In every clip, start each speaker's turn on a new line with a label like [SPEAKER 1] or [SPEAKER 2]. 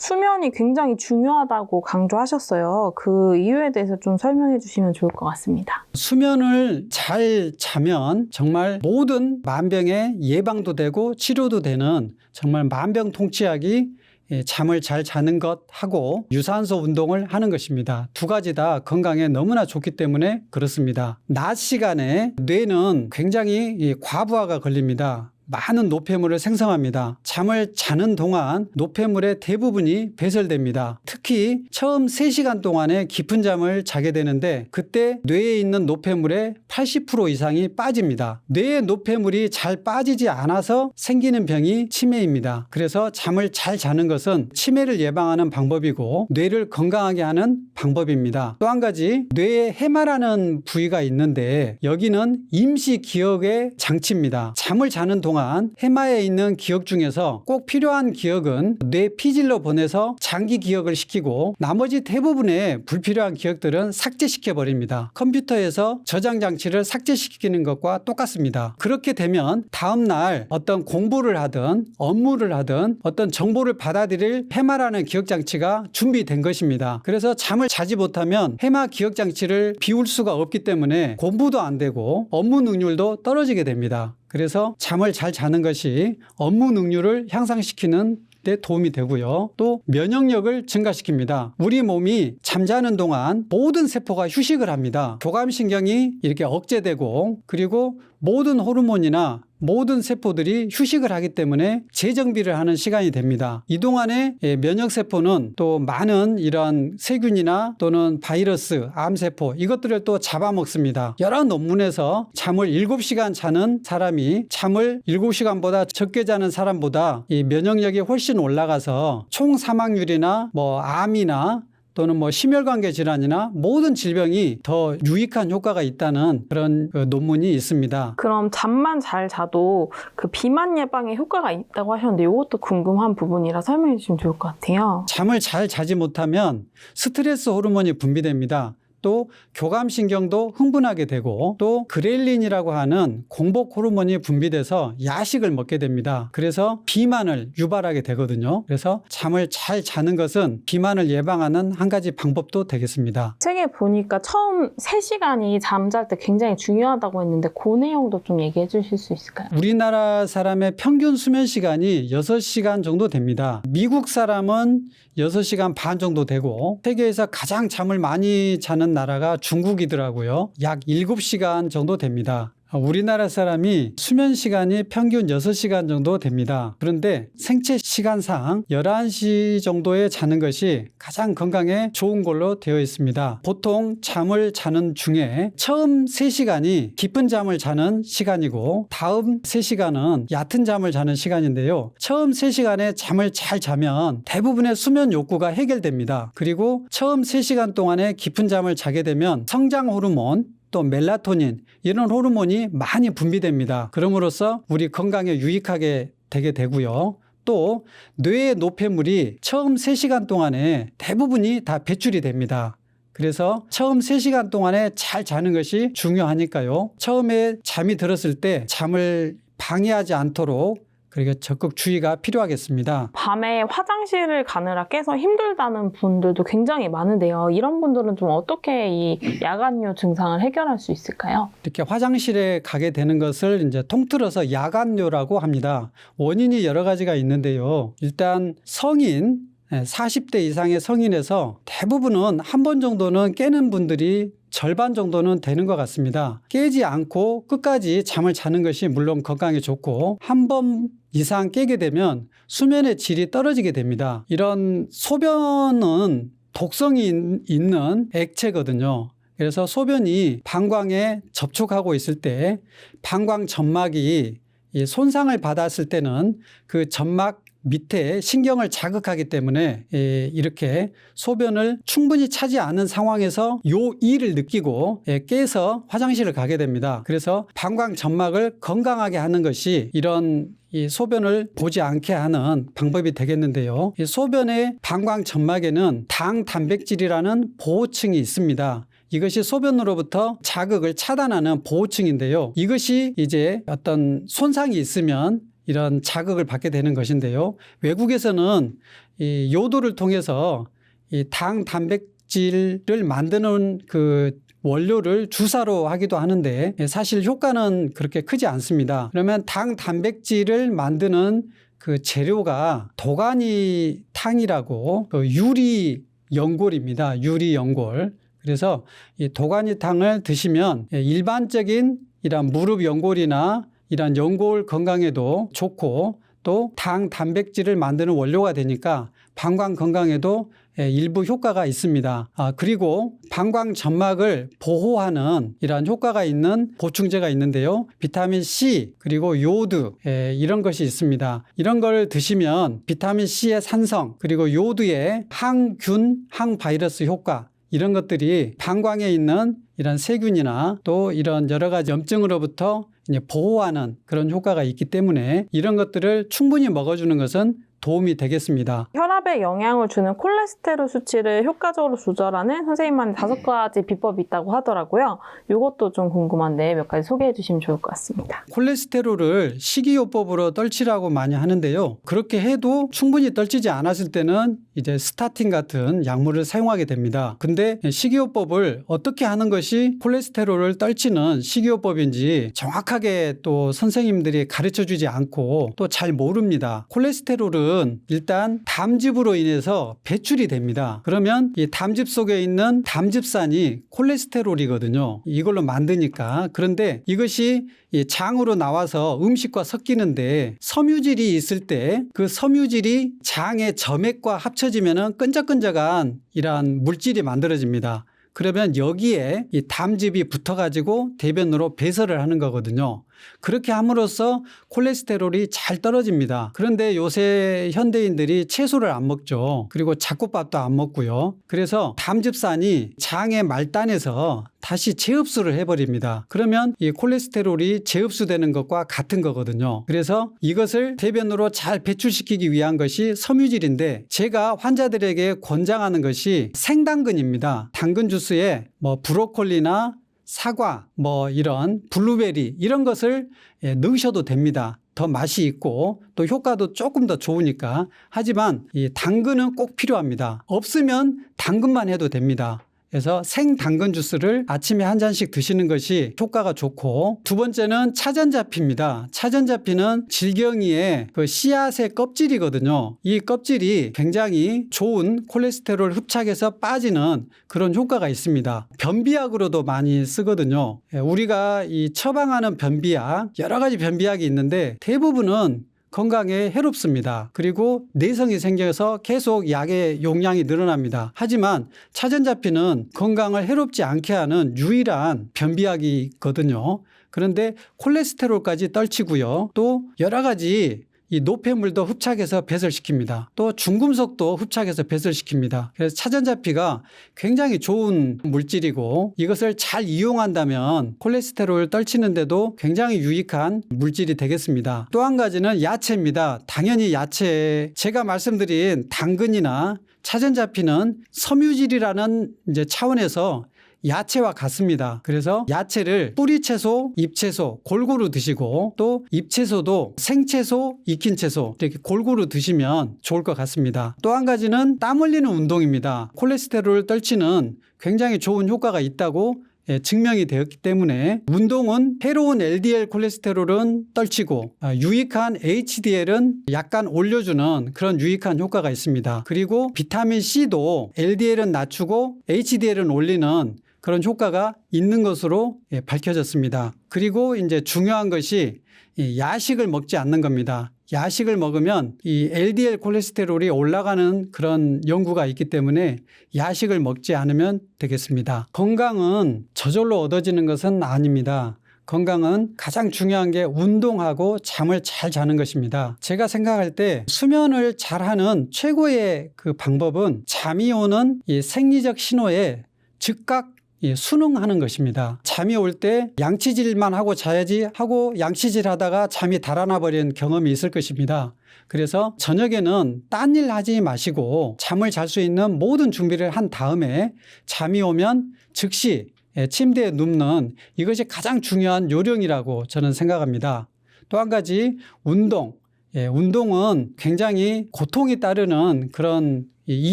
[SPEAKER 1] 수면이 굉장히 중요하다고 강조하셨어요. 그 이유에 대해서 좀 설명해 주시면 좋을 것 같습니다.
[SPEAKER 2] 수면을 잘 자면 정말 모든 만병의 예방도 되고 치료도 되는 정말 만병통치약이 예, 잠을 잘 자는 것 하고 유산소 운동을 하는 것입니다. 두 가지 다 건강에 너무나 좋기 때문에 그렇습니다. 낮 시간에 뇌는 굉장히 이 과부하가 걸립니다. 많은 노폐물을 생성합니다. 잠을 자는 동안 노폐물의 대부분이 배설됩니다. 특히 처음 3시간 동안에 깊은 잠을 자게 되는데 그때 뇌에 있는 노폐물의 80% 이상이 빠집니다. 뇌의 노폐물이 잘 빠지지 않아서 생기는 병이 치매입니다. 그래서 잠을 잘 자는 것은 치매를 예방하는 방법이고 뇌를 건강하게 하는 방법입니다. 또 한 가지 뇌에 해마라는 부위가 있는데 여기는 임시 기억의 장치입니다. 잠을 자는 동안 해마에 있는 기억 중에서 꼭 필요한 기억은 뇌 피질로 보내서 장기 기억을 시키고 나머지 대부분의 불필요한 기억들은 삭제시켜 버립니다. 컴퓨터에서 저장 장치를 삭제시키는 것과 똑같습니다. 그렇게 되면 다음 날 어떤 공부를 하든 업무를 하든 어떤 정보를 받아들일 해마라는 기억 장치가 준비된 것입니다. 그래서 잠을 자지 못하면 해마 기억 장치를 비울 수가 없기 때문에 공부도 안 되고 업무 능률도 떨어지게 됩니다. 그래서 잠을 잘 자는 것이 업무 능률을 향상시키는 데 도움이 되고요. 또 면역력을 증가시킵니다. 우리 몸이 잠자는 동안 모든 세포가 휴식을 합니다. 교감신경이 이렇게 억제되고 그리고 모든 호르몬이나 모든 세포들이 휴식을 하기 때문에 재정비를 하는 시간이 됩니다. 이 동안에 예, 면역 세포는 또 많은 이런 세균이나 또는 바이러스, 암세포 이것들을 또 잡아먹습니다. 여러 논문에서 잠을 7시간 자는 사람이 잠을 7시간보다 적게 자는 사람보다 이 면역력이 훨씬 올라가서 총 사망률이나 뭐 암이나 또는 뭐 심혈관계 질환이나 모든 질병이 더 유익한 효과가 있다는 그런 그 논문이 있습니다.
[SPEAKER 1] 그럼 잠만 잘 자도 그 비만 예방에 효과가 있다고 하셨는데 이것도 궁금한 부분이라 설명해 주시면 좋을 것 같아요.
[SPEAKER 2] 잠을 잘 자지 못하면 스트레스 호르몬이 분비됩니다. 또 교감신경도 흥분하게 되고 또 그렐린이라고 하는 공복 호르몬이 분비돼서 야식을 먹게 됩니다. 그래서 비만을 유발하게 되거든요. 그래서 잠을 잘 자는 것은 비만을 예방하는 한 가지 방법도 되겠습니다.
[SPEAKER 1] 책에 보니까 처음 3시간이 잠잘 때 굉장히 중요하다고 했는데 그 내용도 좀 얘기해 주실 수 있을까요?
[SPEAKER 2] 우리나라 사람의 평균 수면 시간이 6시간 정도 됩니다. 미국 사람은 6시간 반 정도 되고 세계에서 가장 잠을 많이 자는 나라가 중국이더라고요. 약 7시간 정도 됩니다. 우리나라 사람이 수면 시간이 평균 6시간 정도 됩니다. 그런데 생체 시간상 11시 정도에 자는 것이 가장 건강에 좋은 걸로 되어 있습니다. 보통 잠을 자는 중에 처음 3시간이 깊은 잠을 자는 시간이고 다음 3시간은 얕은 잠을 자는 시간인데요. 처음 3시간에 잠을 잘 자면 대부분의 수면 욕구가 해결됩니다. 그리고 처음 3시간 동안에 깊은 잠을 자게 되면 성장 호르몬 또 멜라토닌 이런 호르몬이 많이 분비됩니다. 그럼으로써 우리 건강에 유익하게 되게 되고요. 또 뇌의 노폐물이 처음 3시간 동안에 대부분이 다 배출이 됩니다. 그래서 처음 3시간 동안에 잘 자는 것이 중요하니까요. 처음에 잠이 들었을 때 잠을 방해하지 않도록 그리고 적극 주의가 필요하겠습니다.
[SPEAKER 1] 밤에 화장실을 가느라 깨서 힘들다는 분들도 굉장히 많은데요. 이런 분들은 좀 어떻게 이 야간요 증상을 해결할 수 있을까요?
[SPEAKER 2] 이렇게 화장실에 가게 되는 것을 이제 통틀어서 야간뇨라고 합니다. 원인이 여러 가지가 있는데요. 일단 성인, 40대 이상의 성인에서 대부분은 한 번 정도는 깨는 분들이 절반 정도는 되는 것 같습니다. 깨지 않고 끝까지 잠을 자는 것이 물론 건강에 좋고 한 번 이상 깨게 되면 수면의 질이 떨어지게 됩니다. 이런 소변은 독성이 있- 있는 액체거든요. 그래서 소변이 방광에 접촉하고 있을 때 방광 점막이 이 손상을 받았을 때는 그 점막 밑에 신경을 자극하기 때문에 예, 이렇게 소변을 충분히 차지 않은 상황에서 요 이를 느끼고 예, 깨서 화장실을 가게 됩니다. 그래서 방광 점막을 건강하게 하는 것이 이런 이 소변을 보지 않게 하는 방법이 되겠는데요. 이 소변의 방광 점막에는 당 단백질이라는 보호층이 있습니다. 이것이 소변으로부터 자극을 차단하는 보호층인데요. 이것이 이제 어떤 손상이 있으면 이런 자극을 받게 되는 것인데요. 외국에서는 이 요도를 통해서 이 당 단백질을 만드는 그 원료를 주사로 하기도 하는데 사실 효과는 그렇게 크지 않습니다. 그러면 당 단백질을 만드는 그 재료가 도가니 탕이라고 그 유리 연골입니다. 유리 연골. 그래서 이 도가니탕을 드시면 일반적인 이런 무릎 연골이나 이런 연골 건강에도 좋고 또 당 단백질을 만드는 원료가 되니까 방광 건강에도 예, 일부 효과가 있습니다. 아, 그리고 방광 점막을 보호하는 이러한 효과가 있는 보충제가 있는데요. 비타민 C 그리고 요드 예, 이런 것이 있습니다. 이런 걸 드시면 비타민 C의 산성 그리고 요드의 항균, 항바이러스 효과 이런 것들이 방광에 있는 이런 세균이나 또 이런 여러 가지 염증으로부터 이제 보호하는 그런 효과가 있기 때문에 이런 것들을 충분히 먹어주는 것은 도움이 되겠습니다.
[SPEAKER 1] 혈압에 영향을 주는 콜레스테롤 수치를 효과적으로 조절하는 선생님만의 다섯 가지 비법이 있다고 하더라고요. 이것도 좀 궁금한데 몇 가지 소개해 주시면 좋을 것 같습니다.
[SPEAKER 2] 콜레스테롤을 식이요법으로 떨치라고 많이 하는데요. 그렇게 해도 충분히 떨치지 않았을 때는 이제 스타틴 같은 약물을 사용하게 됩니다. 근데 식이요법을 어떻게 하는 것이 콜레스테롤을 떨치는 식이요법인지 정확하게 또 선생님들이 가르쳐 주지 않고 또 잘 모릅니다. 콜레스테롤은 일단 담즙 으로 인해서 배출이 됩니다. 그러면 이 담즙 속에 있는 담즙산이 콜레스테롤이거든요. 이걸로 만드니까. 그런데 이것이 이 장으로 나와서 음식과 섞이는데 섬유질이 있을 때 그 섬유질이 장의 점액과 합쳐지면은 끈적끈적한 이러한 물질이 만들어집니다. 그러면 여기에 이 담즙이 붙어가지고 대변으로 배설을 하는 거거든요. 그렇게 함으로써 콜레스테롤이 잘 떨어집니다. 그런데 요새 현대인들이 채소를 안 먹죠. 그리고 잡곡밥도 안 먹고요. 그래서 담즙산이 장의 말단에서 다시 재흡수를 해버립니다. 그러면 이 콜레스테롤이 재흡수되는 것과 같은 거거든요. 그래서 이것을 대변으로 잘 배출시키기 위한 것이 섬유질인데 제가 환자들에게 권장하는 것이 생당근입니다. 당근 주스에 뭐 브로콜리나 사과, 뭐 이런 블루베리 이런 것을 예, 넣으셔도 됩니다. 더 맛이 있고 또 효과도 조금 더 좋으니까. 하지만 이 당근은 꼭 필요합니다. 없으면 당근만 해도 됩니다. 그래서 생 당근 주스를 아침에 한 잔씩 드시는 것이 효과가 좋고 두 번째는 차전자피입니다. 차전자피는 질경이의 그 씨앗의 껍질이거든요. 이 껍질이 굉장히 좋은 콜레스테롤 흡착해서 빠지는 그런 효과가 있습니다. 변비약으로도 많이 쓰거든요. 예, 우리가 이 처방하는 변비약 여러 가지 변비약이 있는데 대부분은 건강에 해롭습니다. 그리고 내성이 생겨서 계속 약의 용량이 늘어납니다. 하지만 차전자피는 건강을 해롭지 않게 하는 유일한 변비약이거든요. 그런데 콜레스테롤까지 떨치고요. 또 여러 가지 이 노폐물도 흡착해서 배설시킵니다. 또 중금속도 흡착해서 배설시킵니다. 그래서 차전자피가 굉장히 좋은 물질이고 이것을 잘 이용한다면 콜레스테롤 떨치는데도 굉장히 유익한 물질이 되겠습니다. 또 한 가지는 야채입니다. 당연히 야채 제가 말씀드린 당근이나 차전자피는 섬유질이라는 이제 차원에서 야채와 같습니다. 그래서 야채를 뿌리채소, 잎채소 골고루 드시고 또 잎채소도 생채소, 익힌 채소 이렇게 골고루 드시면 좋을 것 같습니다. 또 한 가지는 땀 흘리는 운동입니다. 콜레스테롤을 떨치는 굉장히 좋은 효과가 있다고 예, 증명이 되었기 때문에 운동은 해로운 LDL 콜레스테롤은 떨치고 아, 유익한 HDL은 약간 올려주는 그런 유익한 효과가 있습니다. 그리고 비타민 C도 LDL은 낮추고 HDL은 올리는 그런 효과가 있는 것으로 예, 밝혀졌습니다. 그리고 이제 중요한 것이 이 야식을 먹지 않는 겁니다. 야식을 먹으면 이 LDL 콜레스테롤이 올라가는 그런 연구가 있기 때문에 야식을 먹지 않으면 되겠습니다. 건강은 저절로 얻어지는 것은 아닙니다. 건강은 가장 중요한 게 운동하고 잠을 잘 자는 것입니다. 제가 생각할 때 수면을 잘하는 최고의 그 방법은 잠이 오는 이 생리적 신호에 즉각 이 순응하는 것입니다. 잠이 올 때 양치질만 하고 자야지 하고 양치질 하다가 잠이 달아나 버린 경험이 있을 것입니다. 그래서 저녁에는 딴 일 하지 마시고 잠을 잘 수 있는 모든 준비를 한 다음에 잠이 오면 즉시 예, 침대에 눕는 이것이 가장 중요한 요령이라고 저는 생각합니다. 또 한 가지 운동. 예, 운동은 굉장히 고통이 따르는 그런 이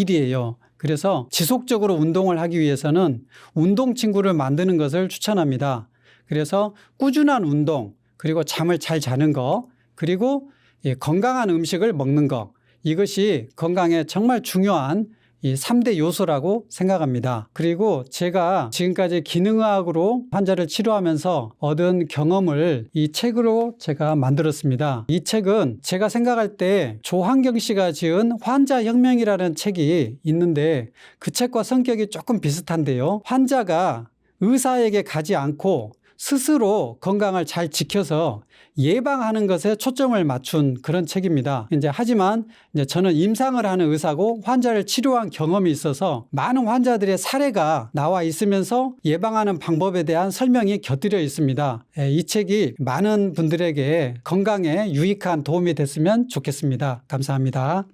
[SPEAKER 2] 일이에요. 그래서 지속적으로 운동을 하기 위해서는 운동 친구를 만드는 것을 추천합니다. 그래서 꾸준한 운동, 그리고 잠을 잘 자는 거, 그리고 예, 건강한 음식을 먹는 거. 이것이 건강에 정말 중요한 이 3대 요소라고 생각합니다. 그리고 제가 지금까지 기능의학으로 환자를 치료하면서 얻은 경험을 이 책으로 제가 만들었습니다. 이 책은 제가 생각할 때 조한경 씨가 지은 환자혁명이라는 책이 있는데 그 책과 성격이 조금 비슷한데요. 환자가 의사에게 가지 않고 스스로 건강을 잘 지켜서 예방하는 것에 초점을 맞춘 그런 책입니다. 이제 하지만 이제 저는 임상을 하는 의사고 환자를 치료한 경험이 있어서 많은 환자들의 사례가 나와 있으면서 예방하는 방법에 대한 설명이 곁들여 있습니다. 예, 이 책이 많은 분들에게 건강에 유익한 도움이 됐으면 좋겠습니다. 감사합니다.